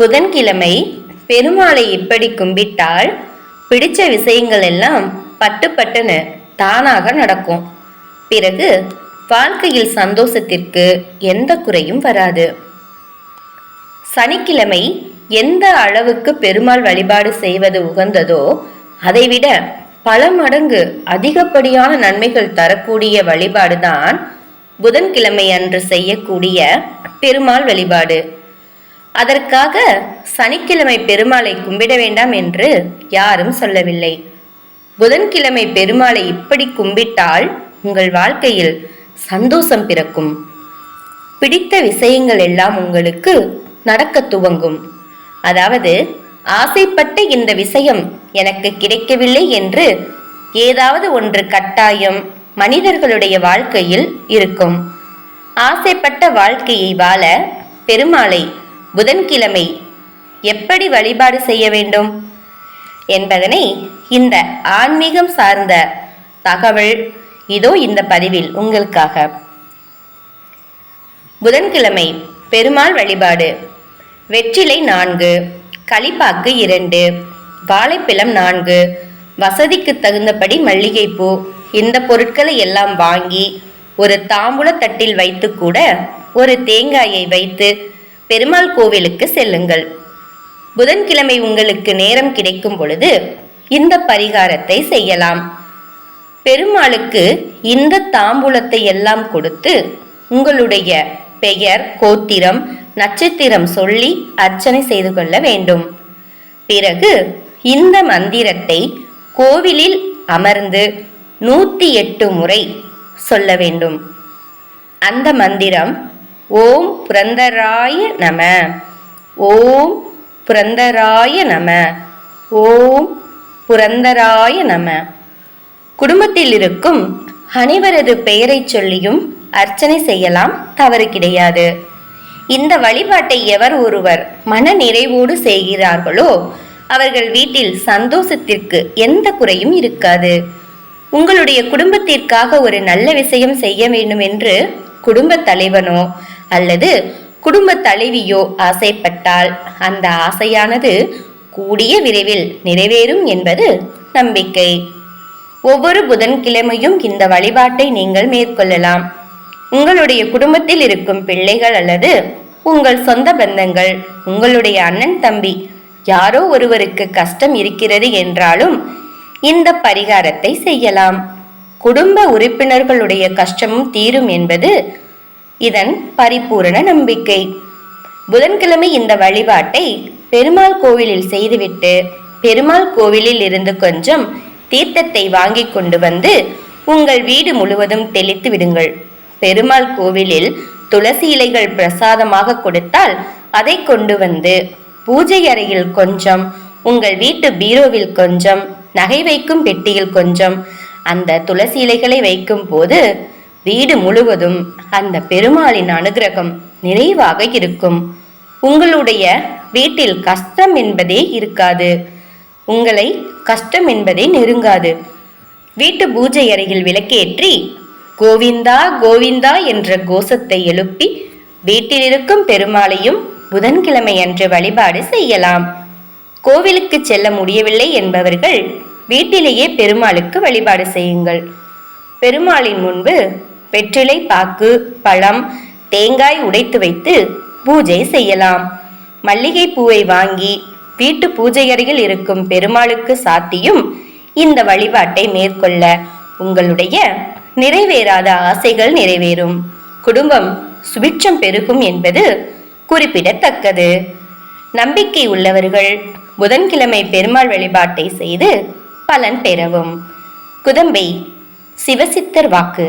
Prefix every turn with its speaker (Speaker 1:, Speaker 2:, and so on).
Speaker 1: புதன்கிழமை பெருமாளை இப்படி கும்பிட்டால் பிடிச்ச விஷயங்கள் எல்லாம் பட்டு பட்டுன்னு தானாக நடக்கும். பிறகு வாழ்க்கையில் சந்தோஷத்திற்கு எந்த குறையும் வராது. சனிக்கிழமை எந்த அளவுக்கு பெருமாள் வழிபாடு செய்வது உகந்ததோ அதைவிட பல மடங்கு அதிகப்படியான நன்மைகள் தரக்கூடிய வழிபாடுதான் புதன்கிழமை அன்று செய்யக்கூடிய பெருமாள் வழிபாடு. அதற்காக சனிக்கிழமை பெருமாளை கும்பிட வேண்டாம் என்று யாரும் சொல்லவில்லை. புதன்கிழமை பெருமாளை இப்படி கும்பிட்டால் உங்கள் வாழ்க்கையில் சந்தோஷம் பிறக்கும். பிடித்த விஷயங்கள் எல்லாம் உங்களுக்கு நடக்க துவங்கும். அதாவது ஆசைப்பட்ட இந்த விஷயம் எனக்கு கிடைக்கவில்லை என்று ஏதாவது ஒன்று கட்டாயம் மனிதர்களுடைய வாழ்க்கையில் இருக்கும். ஆசைப்பட்ட வாழ்க்கையை வாழ பெருமாளை புதன்கிழமை எப்படி வழிபாடு செய்ய வேண்டும் என்பதனை இந்த ஆன்மீகம் சார்ந்த தகவல் இதோ இந்த பதிவில் உங்களுக்காக. புதன்கிழமை பெருமாள் வழிபாடு. வெற்றிலை நான்கு களிப்பாக்கு இரண்டு வாழைப்பழம் நான்கு வசதிக்கு தகுந்தபடி மல்லிகைப்பூ இந்த பொருட்களை எல்லாம் வாங்கி ஒரு தாம்பூல தட்டில் வைத்து கூட ஒரு தேங்காயை வைத்து பெருமாள் கோவிலுக்கு செல்லுங்கள். புதன்கிழமை உங்களுக்கு நேரம் கிடைக்கும் பொழுது இந்த பரிகாரத்தை செய்யலாம். பெருமாளுக்கு இந்த தாம்பூலத்தை எல்லாம் கொடுத்து உங்களுடைய பெயர் கோத்திரம் நட்சத்திரம் சொல்லி அர்ச்சனை செய்து கொள்ள வேண்டும். பிறகு இந்த மந்திரத்தை கோவிலில் அமர்ந்து நூற்றி எட்டு முறை சொல்ல வேண்டும். அந்த மந்திரம் ஓம் புரந்தராய நம. ஓம் புரந்தராய நம. ஓம் புரந்தராய நம. குடும்பத்தில் இருக்கும் அனைவரது பெயரைச் சொல்லியும் அர்ச்சனை செய்யலாம் தவறு கிடையாது. இந்த வழிபாட்டை எவர் ஒருவர் மன நிறைவோடு செய்கிறார்களோ அவர்கள் வீட்டில் சந்தோஷத்திற்கு எந்த குறையும் இருக்காது. உங்களுடைய குடும்பத்திற்காக ஒரு நல்ல விஷயம் செய்ய வேண்டும் என்று குடும்ப தலைவனோ அல்லது குடும்ப தலைவியோ ஆசைப்பட்டால் அந்த ஆசையானது கூடிய விரைவில் நிறைவேறும் என்பது நம்பிக்கை. ஒவ்வொரு புதன்கிழமையும் இந்த வழிபாட்டை நீங்கள் மேற்கொள்ளலாம். உங்களுடைய குடும்பத்தில் இருக்கும் பிள்ளைகள் அல்லது உங்கள் சொந்த பந்தங்கள் உங்களுடைய அண்ணன் தம்பி யாரோ ஒருவருக்கு கஷ்டம் இருக்கிறது என்றாலும் இந்த பரிகாரத்தை செய்யலாம். குடும்ப உறுப்பினர்களுடைய கஷ்டமும் தீரும் என்பது இதன் பரிபூரண நம்பிக்கை. புதன்கிழமை இந்த வழிபாட்டை பெருமாள் கோவிலில் செய்துவிட்டு பெருமாள் கோவிலில் இருந்து கொஞ்சம் தீர்த்தத்தை வாங்கி கொண்டு வந்து உங்கள் வீடு முழுவதும் தெளித்து விடுங்கள். பெருமாள் கோவிலில் துளசி இலைகள் பிரசாதமாக கொடுத்தால் அதை கொண்டு வந்து பூஜை அறையில் கொஞ்சம் உங்கள் வீட்டு பீரோவில் கொஞ்சம் நகை வைக்கும் பெட்டியில் கொஞ்சம் அந்த துளசி இலைகளை வைக்கும் போது வீடு முழுவதும் அந்த பெருமாளின் அனுகிரகம் நிறைவாக இருக்கும். உங்களுடைய வீட்டில் கஷ்டம் என்பதே இருக்காது. உங்களை கஷ்டம் என்பதே நெருங்காது. வீட்டு பூஜை அறையில் விளக்கேற்றி கோவிந்தா கோவிந்தா என்ற கோஷத்தை எழுப்பி வீட்டில் இருக்கும் பெருமாளையும் புதன்கிழமை அன்று வழிபாடு செய்யலாம். கோவிலுக்கு செல்ல முடியவில்லை என்பவர்கள் வீட்டிலேயே பெருமாளுக்கு வழிபாடு செய்யுங்கள். பெருமாளின் முன்பு வெற்றிலை பாக்கு பழம் தேங்காய் உடைத்து வைத்து பூஜை செய்யலாம். மல்லிகை பூவை வாங்கி வீட்டு பூஜை அறையில் இருக்கும் பெருமாளுக்கு சாத்தியும் இந்த வழிபாட்டை மேற்கொள்ள உங்களுடைய நிறைவேறாத ஆசைகள் நிறைவேறும். குடும்பம் சுபிட்சம் பெருகும் என்பது குறிப்பிடத்தக்கது. நம்பிக்கை உள்ளவர்கள் புதன்கிழமை பெருமாள் வழிபாட்டை செய்து பலன் பெறவும். குதம்பை சிவசித்தர் வாக்கு.